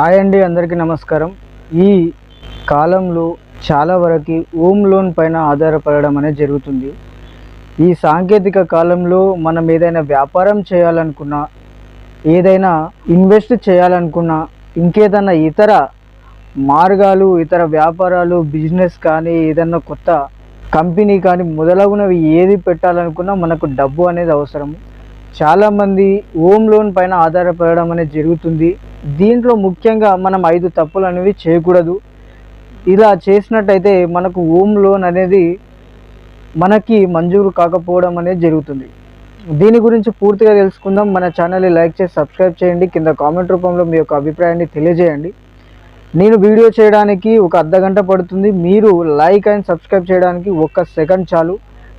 Hi అండి అందరికీ నమస్కారం. ఈ కాలంలో చాలా వరకు హోమ్ లోన్ పైన ఆధారపడడం అనేది జరుగుతుంది. ఈ సాంకేతిక కాలంలో మనం ఏదైనా వ్యాపారం చేయాలనుకున్నా ఏదైనా ఇన్వెస్ట్ చేయాలనుకున్నా ఇంకేదైనా ఇతర మార్గాలు ఇతర వ్యాపారాలు బిజినెస్ కానీ ఏదైనా కొత్త కంపెనీ కానీ మొదలగునవి ఏది పెట్టాలనుకున్నా మనకు డబ్బు అనేది అవసరం చాలామంది హోమ్ లోన్ పైన ఆధారపడడం అనేది జరుగుతుంది. దీంట్లో ముఖ్యంగా మనం ఐదు తప్పులు అనేవి చేయకూడదు. ఇలా చేసినట్టయితే మనకు హోమ్ లోన్ అనేది మనకి మంజూరు కాకపోవడం అనేది జరుగుతుంది. దీని గురించి పూర్తిగా తెలుసుకుందాం. మన ఛానల్ని లైక్ చేసి సబ్స్క్రైబ్ చేయండి. కింద కామెంట్ రూపంలో మీ యొక్క అభిప్రాయాన్ని తెలియజేయండి. నేను వీడియో చేయడానికి ఒక అర్ధ గంట పడుతుంది. మీరు లైక్ అండ్ సబ్స్క్రైబ్ చేయడానికి ఒక్క సెకండ్ చాలు.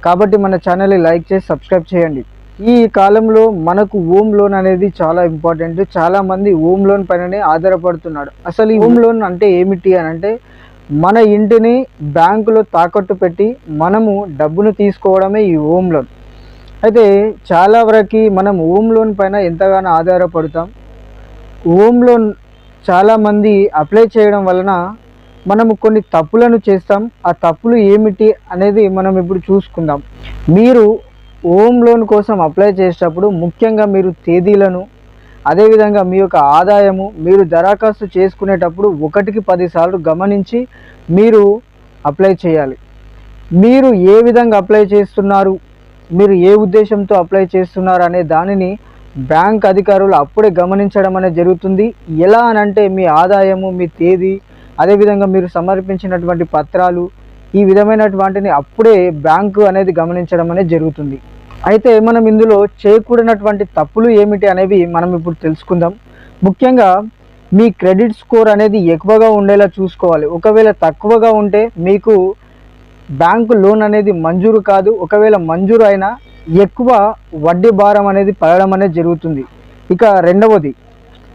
కాబట్టి మన ఛానల్ని లైక్ చేసి సబ్స్క్రైబ్ చేయండి. ఈ కాలంలో మనకు హోమ్ లోన్ అనేది చాలా ఇంపార్టెంట్. చాలా మంది హోమ్ లోన్ పైననే ఆధారపడుతున్నాడు అసలు ఈ హోమ్ లోన్ అంటే ఏమిటి అని అంటే మన ఇంటిని బ్యాంకులో తాకట్టు పెట్టి మనము డబ్బును తీసుకోవడమే ఈ హోమ్ లోన్. అయితే చాలా వరకు మనం హోమ్ లోన్ పైన ఎంతగానో ఆధారపడతాం. హోమ్ లోన్ చాలామంది అప్లై చేయడం వలన మనము కొన్ని తప్పులను చేస్తాం. ఆ తప్పులు ఏమిటి అనేది మనం ఇప్పుడు చూసుకుందాం. మీరు హోమ్ లోన్ కోసం అప్లై చేసేటప్పుడు ముఖ్యంగా మీరు తేదీలను అదేవిధంగా మీ యొక్క ఆదాయము మీరు దరఖాస్తు చేసుకునేటప్పుడు ఒకటికి పదిసార్లు గమనించి మీరు అప్లై చేయాలి. మీరు ఏ విధంగా అప్లై చేస్తున్నారు మీరు ఏ ఉద్దేశంతో అప్లై చేస్తున్నారు అనే దానిని బ్యాంక్ అధికారులు అప్పుడే గమనించడం అనేది జరుగుతుంది. ఎలా అని అంటే మీ ఆదాయము మీ తేదీ అదేవిధంగా మీరు సమర్పించినటువంటి పత్రాలు ఈ విధమైనటువంటిని అప్పుడే బ్యాంకు అనేది గమనించడం అనేది జరుగుతుంది. అయితే మనం ఇందులో చేయకూడనటువంటి తప్పులు ఏమిటి అనేవి మనం ఇప్పుడు తెలుసుకుందాం. ముఖ్యంగా మీ క్రెడిట్ స్కోర్ అనేది ఎక్కువగా ఉండేలా చూసుకోవాలి. ఒకవేళ తక్కువగా ఉంటే మీకు బ్యాంకు లోన్ అనేది మంజూరు కాదు. ఒకవేళ మంజూరు అయినా ఎక్కువ వడ్డీ భారం అనేది పడడం అనేది జరుగుతుంది. ఇక రెండవది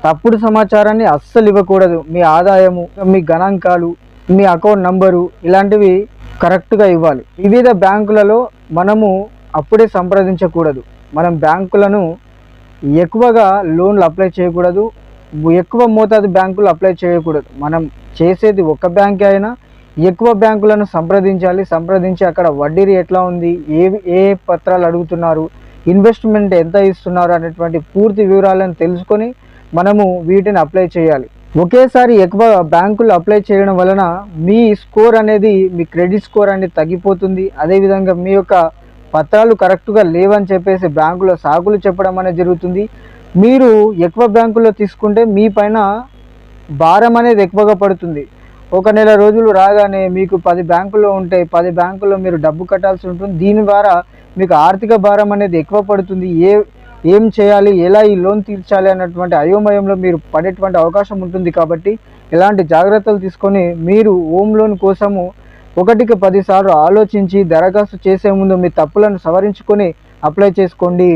తప్పుడు సమాచారాన్ని అస్సలు ఇవ్వకూడదు. మీ ఆదాయము మీ గణాంకాలు మీ అకౌంట్ నంబరు ఇలాంటివి కరెక్ట్గా ఇవ్వాలి. వివిధ బ్యాంకులలో మనము అప్పుడే సంప్రదించకూడదు. మనం బ్యాంకులను ఎక్కువగా లోన్లు అప్లై చేయకూడదు. ఎక్కువ మోతాదు బ్యాంకులు అప్లై చేయకూడదు. మనం చేసేది ఒక బ్యాంకే అయినా ఎక్కువ బ్యాంకులను సంప్రదించాలి. సంప్రదించి అక్కడ వడ్డీ ఎట్లా ఉంది? ఏ ఏ పత్రాలు అడుగుతున్నారు? ఇన్వెస్ట్మెంట్ ఎంత ఇస్తున్నారు? అనేటువంటి పూర్తి వివరాలను తెలుసుకొని మనము వీటిని అప్లై చేయాలి. ఒకేసారి ఎక్కువ బ్యాంకులు అప్లై చేయడం వలన మీ స్కోర్ అనేది మీ క్రెడిట్ స్కోర్ అనేది తగ్గిపోతుంది. అదేవిధంగా మీ యొక్క పత్రాలు కరెక్ట్గా లేవని చెప్పేసి బ్యాంకులో సాకులు చెప్పడం అనేది జరుగుతుంది. మీరు ఎక్కువ బ్యాంకులో తీసుకుంటే మీ పైన భారం అనేది ఎక్కువగా పడుతుంది. ఒక నెల రోజులు రాగానే మీకు పది బ్యాంకులో ఉంటే పది బ్యాంకుల్లో మీరు డబ్బు కట్టాల్సి ఉంటుంది. దీని ద్వారా మీకు ఆర్థిక భారం అనేది ఎక్కువ పడుతుంది. ఏ ఏం చేయాలి? ఎలా ఈ లోన్ తీర్చాలి? అన్నటువంటి అయోమయంలో మీరు పడేటువంటి అవకాశం ఉంటుంది కాబట్టి ఇలాంటి జాగ్రత్తలు తీసుకొని మీరు హోమ్ లోన్ కోసము ఒకటికి పదిసార్లు ఆలోచించి దరఖాస్తు చేసే ముందు మీ తప్పులను సవరించుకొని అప్లై చేసుకోండి.